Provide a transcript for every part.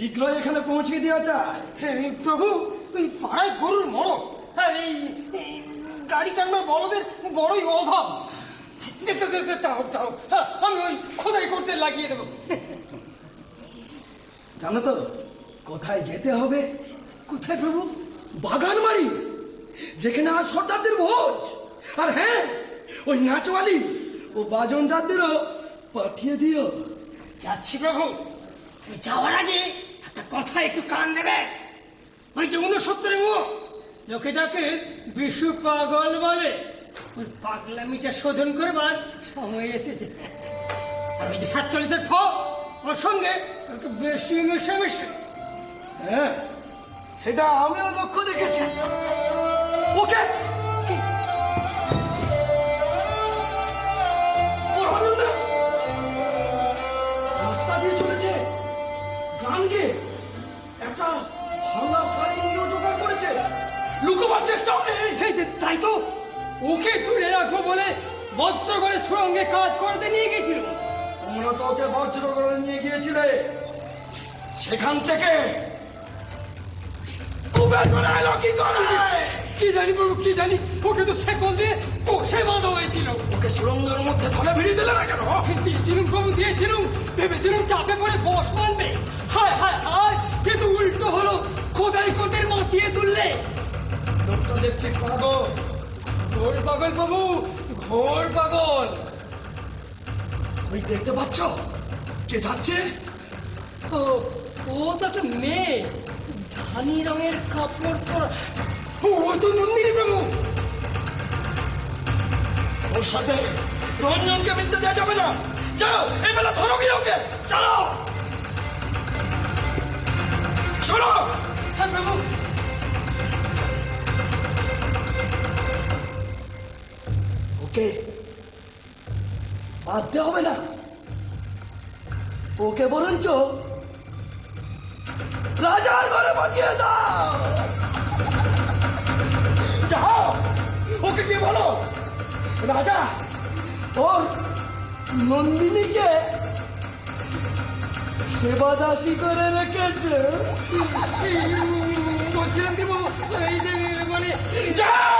শীঘ্রই এখানে পৌঁছে দেওয়া চায় হে প্রভু ওই পাড়ায় গরুর মরক আর এই গাড়ি চালানোর বলদের বড়ই অভাব। তাও তাও হ্যাঁ, আমি ওই খোদাই করতে লাগিয়ে দেবো। জানো তো কোথায় যেতে হবে? কোথায় প্রভু? বাগানবাড়ি যেখানে আজ সর্দারদের ভোজ। আর হ্যাঁ ওই নাচওয়ালি ও বাজনদারদেরও পাঠিয়ে দিও। যাচ্ছি প্রভু। যাওয়ার আগে একটা কথা একটু কান দেবে? ওই যে উনসত্তরের মুখ লোকে যাকে বিশু পাগল বলে, ওই পাগলামিটা শোধন করবার সময় এসেছে। আর ওই যে সাতচল্লিশের ফ, ওর সঙ্গে একটু বেশি মেশামেশি। হ্যাঁ সেটা আমিও লক্ষ্য রেখেছি ওকে! লুকোবার চেষ্টা এই যে তাই তো। ওকে দূরে রাখব বলে বজ্র করে সুরঙ্গে কাজ করতে নিয়ে গেছিল তোমরা তো ওকে বজ্র করে নিয়ে গিয়েছিলে। সেখান থেকে কুবের করে এলো কি করে। কি জানি প্রভু কি জানি? ওকে তো সেকল দিয়ে কোষে বাঁধা হয়েছিল। ওকে সুরঙ্গের মধ্যে ধরে ভিড়িয়ে দিলে না কেন? দিয়েছিলুম প্রভু দিয়েছিলুম। ভেবেছিলুম চাপে পড়ে বস মানবে হায় হায় হায় কিন্তু উল্টো হলো খোদাই কোটের মাতিয়ে তুললে লোকটা দেখছি পাগল। ঘোর পাগল বাবু ঘোর পাগল। ওই দেখতে পাচ্ছ? কে যাচ্ছে? ও ও তো একটা মেয়ে। ধানি রঙের কাপড় পরা। ও ও তো নন্দিনী প্রভু ওর সাথে রঞ্জনকে মিলতে দেওয়া যাবে না। যাও এই বেলা ধরো গিয়ে ওকে। চলো শোনো হ্যাঁ প্রভু ওকে বাঁধতে হবে না। ওকে বরঞ্চ রাজার ঘরে পাঠিয়ে দাও। যাও ওকে কি বলো রাজা ওর নন্দিনীকে সেবা দাসী করে রেখেছে। বলছিলাম কি বাবু? এই যে মানে যাও!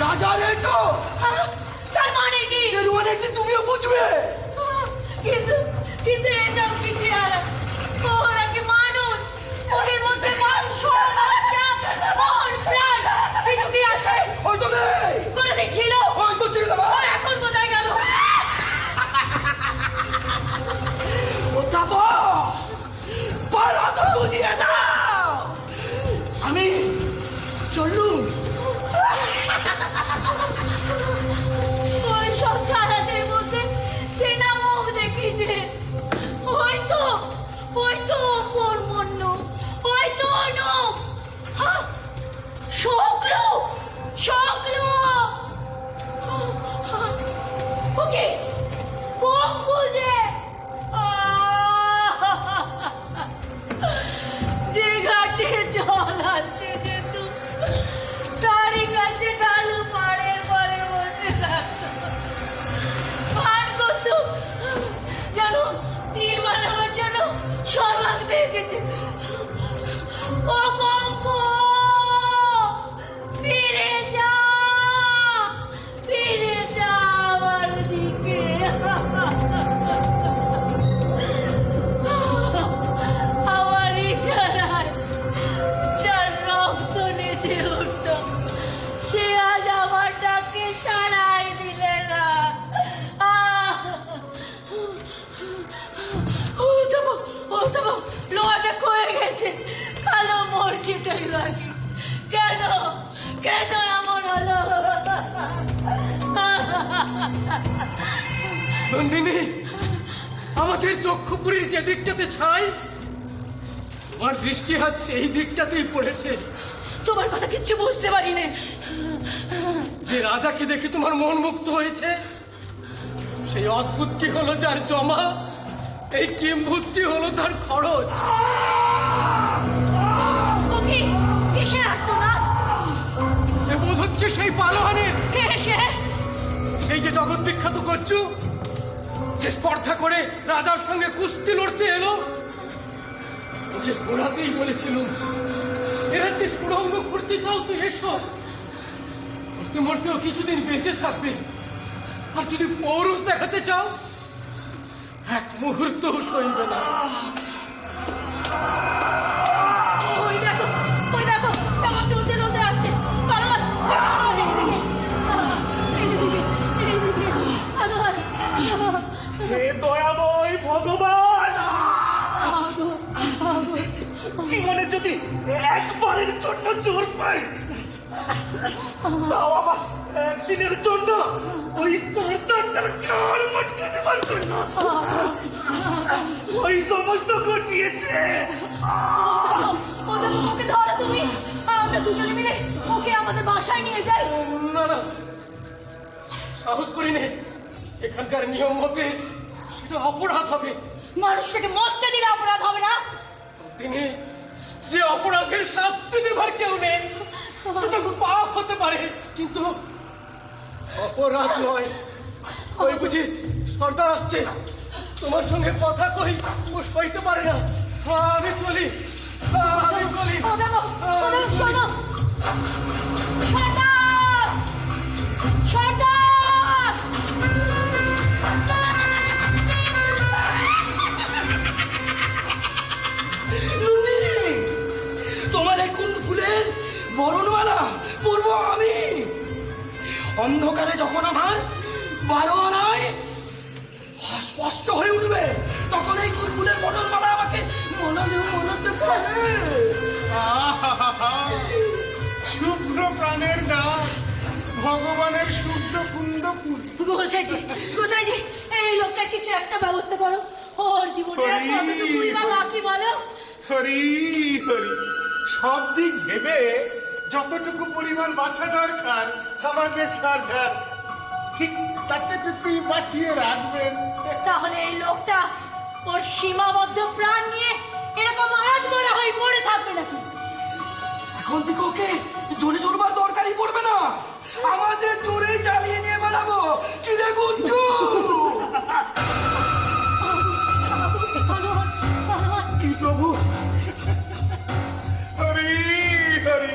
দেখতে পাচ্ছে তাই মরছিটাই বাকি কেন? কেন এমন হলো? নন্দিনী আমাদের চক্ষুপুরীর যে দিকটাতে ছাই তোমার দৃষ্টি হাত সেই দিকটাতেই পড়েছে। তোমার কথা কিচ্ছু বুঝতে পারি না যে রাজাকে দেখে তোমার মন মুক্ত হয়েছে সেই অদ্ভুতটি হলো যার জমা এই কিম্ভূতটি হলো তার খরচ। হচ্ছে সেই পালোয়ানের কে সে? সেই যে জগৎ বিখ্যাত করছু যে স্পর্ধা করে রাজার সঙ্গে কুস্তি লড়তে এলো। ওকে ওড়াতেই বলেছিল এরা যে সুরঙ্গ করতে চাও তো এসো। মরতে মরতেও কিছুদিন বেঁচে থাকবে। আর যদি পৌরুষ দেখাতে চাও এক মুহূর্ত সইবে না। জীবনে যদি একবারের জন্য জোর পাই তাও আবার একদিনের জন্য ওই সর্দারটার কার মটকে দেবার জন্য। ওই সমস্ত ঘটিয়েছে। ওকে ধরো তুমি। আমরা দুজনে মিলে ওকে আমাদের বাসায় নিয়ে যাই। না না। সাহস করি নে। এখানকার নিয়ম মতে সেটা অপরাধ হবে। মানুষটাকে মরতে দিলে অপরাধ হবে না। তিনি যে অপরাধের শাস্তি দেবার কেউ নেই সেটা পাপ হতে পারে, কিন্তু অপরাধ নয়। ওই বুঝি সর্দার আসছে। তোমার সঙ্গে কথা কই, ও সইতে পারে না। আমি চলি আমি চলি। শোনো। পূর্ব আমি। অন্ধকারে যখন আমার বারো আনায় স্পষ্ট হয়ে উঠবে তখন এই কুন্দ ফুলের বরণমালা আমাকে মনালেও মনাতে পারে। শুভ্র প্রাণের দান ভগবানের শুভ্র কুন্দ ফুল গোসাইজি গোসাইজি এই লোকটার কিছু একটা ব্যবস্থা করো। ওর জীবনে আর কতটুকুই বা বাকি বলো। হরি হরি। সব দিক ভেবে যতটুকু পরিমাণ বাঁচা দরকার আমাদের সরকার ঠিক ততটুকুই বাঁচিয়ে রাখবেন। তাহলে এই লোকটা ওর সীমাবদ্ধ প্রাণ নিয়ে এরকম আজ গোড়া হয়ে পড়ে থাকবে নাকি? এখন থেকে ওকে জোরে চলবার দরকারই পড়বে না। আমাদের জোরে চালিয়ে নিয়ে বেড়াবো। কি রে গুঞ্জু? কি প্রভু? হরি হরি।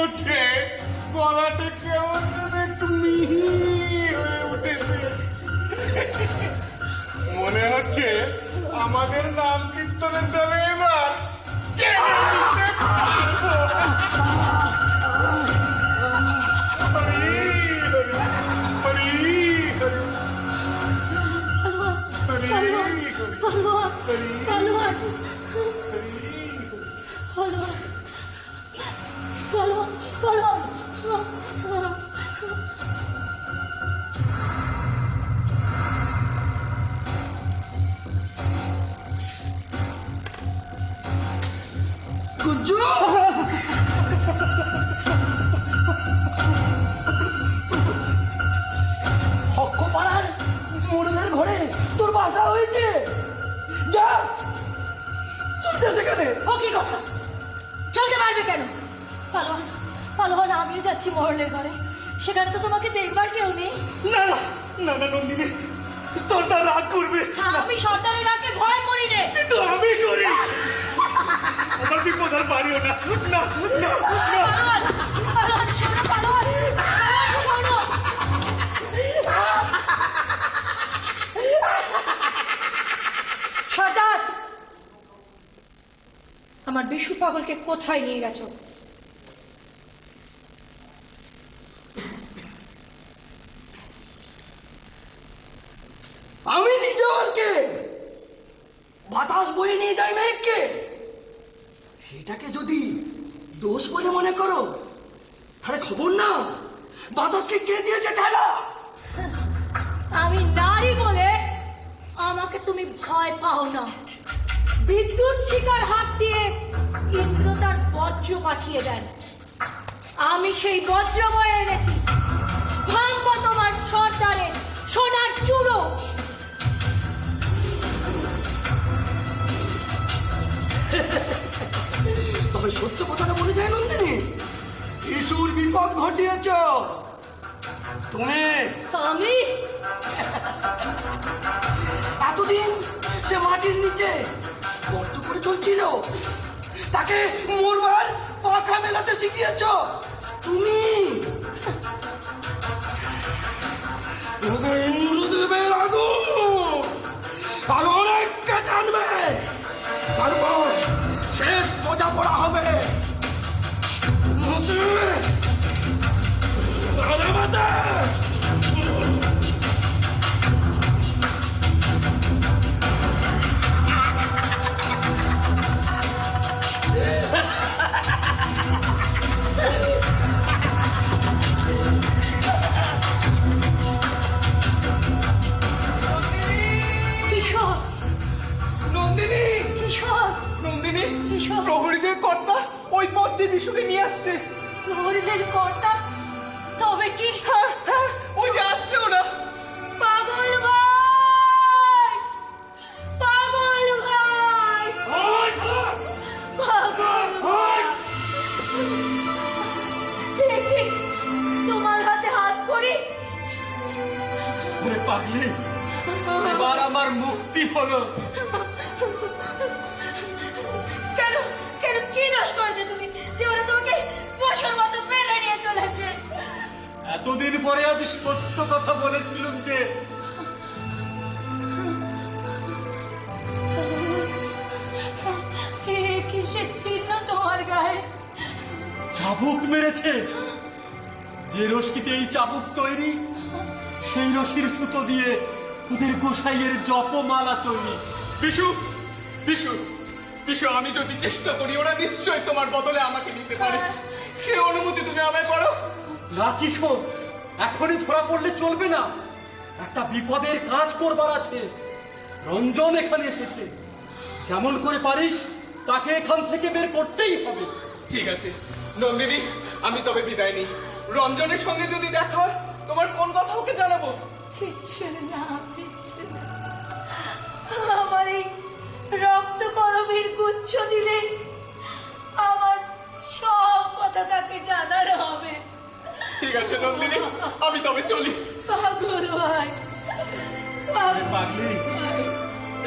মধ্যে গলাটা কেমন একটু মিহি হয়ে উঠেছে মনে হচ্ছে আমাদের নাম কীর্তনের দলে এবার হরি হরি পালোয়ান। গুঞ্জু হক্কপাড়ার মোড়দের ঘরে তোর বাসা হয়েছে। যা! চলতে সেখানে ও কি কথা? চলতে পারবে কেন? পালোয়ান আমিও যাচ্ছি মহলের ঘরে। সেখানে তো তোমাকে দেখবার কেউ নেই। না না না না নন্দিনী সর্দার রাগ করবে। হ্যাঁ, আমি সর্দারের রাগকে ভয় করি রে কিন্তু আমি করি। আমার বিপদ না। না না আমার বিশু পাগলকে কোথায় নিয়ে গেছো? মনে করো? তাহলে খবর না বাতাসকে কে দিয়েছে ঠেলা? আমি নারী বলে আমাকে তুমি ভয় পাও না। বিদ্যুৎ শিকার হাত দিয়ে ইন্দ্র তার বজ্র পাঠিয়ে দেন। আমি সেই বজ্র বয়ে এনেছি। ভাঙবো তোমার সর্দারে সোনার চূড়ো তবে সত্য কথাটা বলে যায় নন্দিনী? ইসুর বিপদ ঘটিয়েছ। তুমি? আমি? এতদিন সে মাটির নিচে গর্ত করে চলছিল। তাকে মরবার পাখা মেলাতে শিখিয়েছ। তুমি? আগুন। আর অনেককে টানবে। তারপর শেষ বোঝা পড়া হবে। মাতা! প্রহরীদের কর্তা তবে কি? হ্যাঁ হ্যাঁ ওই ওরা। পাগল ভাই! পাগল ভাই! পাগল ভাই তোমার হাতে হাত করি। ওরে পাগলি এবার আমার মুক্তি হলো। এতদিন পরে আজ সত্য কথা বলেছিলাম যে কিসের চিহ্ন তোমার গায়ে? চাবুক মেরেছে। যে রশ্মিতে এই চাবুক তৈরি সেই রশির সুতো দিয়ে ওদের গোসাইয়ের জপমালা তৈরি। বিশু বিশু বিশু আমি যদি চেষ্টা করি ওরা নিশ্চয়ই তোমার বদলে আমাকে নিতে পারে। সে অনুমতি তুমি আমায় করো? না কিশোর এখনই ধরা পড়লে চলবে না। একটা বিপদের কাজ করবার আছে। রঞ্জন এখানে এসেছে। যেমন করে পারিস তাকে এখান থেকে বের করতেই হবে। ঠিক আছে। নন্দিনী আমি তবে বিদায় নিই। রঞ্জনের সঙ্গে যদি দেখা হয় তোমার কোন কথা ওকে জানাব? কিচ্ছু না কিচ্ছু না। আমার এই রক্ত করবীর গুচ্ছ দিলে আমার সব কথা তাকে জানার হবে। ঠিক আছে নন্দিনী আমি তবে চলি। পাগল ভাই। পাগলি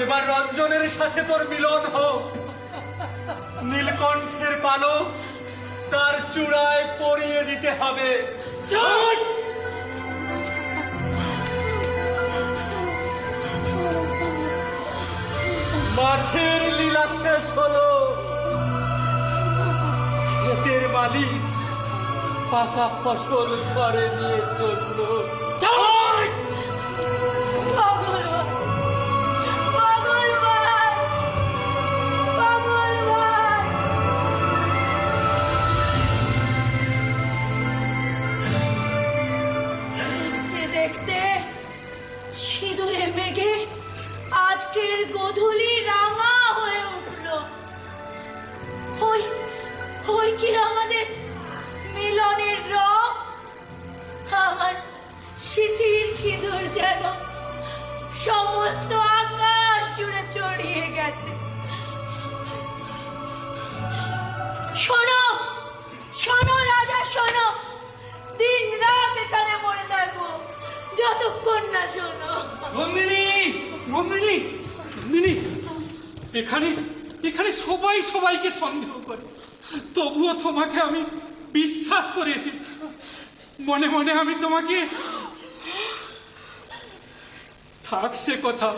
এবার রঞ্জনের সাথে তোর মিলন হোক। নীলকণ্ঠের পালক তার চূড়ায় পরিয়ে দিতে হবে। চল! মাঠের লীলা শেষ হলো। ক্ষেতের মালিক পাকা ফসল ঘরে নিয়ে চলল। গেছে। শোনো শোনো রাজা, শোনো। দিন রাত এখানে মরে থাকব যতক্ষণ না শোনো। নন্দিনী নন্দিনী নন্দিনী, এখানে এখানে সবাই সবাইকে সন্দেহ করে। তবুও তোমাকে আমি বিশ্বাস করে এসেছি। মনে মনে আমি তোমাকে থাক সে কথা।